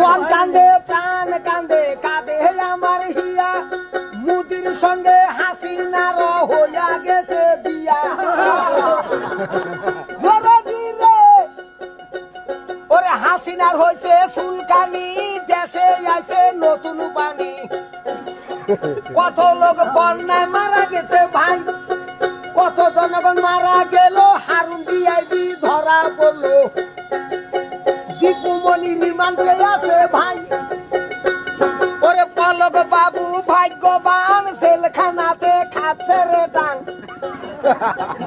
মন কান্দে, প্রাণ কান্দে, কাঁদে আমার হিয়া। মুদির সঙ্গে হাসিনার হইয়া গেছে বিয়া। হাসিনার হয়েছে সুলকানি দেশে আইছে নতুন পানি কত লোক বন্যায় মারা গেছে ভাই, কত জনগণ মারা গেল, হারুন দিয়াইবি ধরা পড়ল। দীপুমণি রিমান্ডে আছে ভাই, ওরে পলক বাবু ভাগ্যবান সেলখানাতে খাচ্ছে রে ডাং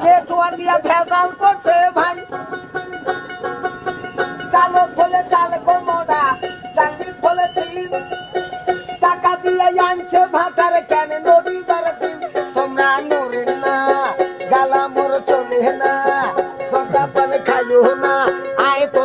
নেটওয়ার্ক নিয়ে ভেজাল করছে ভাই। চালক বলে চালক মোড়া চাকরি বলেছি টাকা দিয়ে আনছে ভাতার কেন নদী তোমরা নড়েন না গালা মোর চলে না। দিও না। আয় তো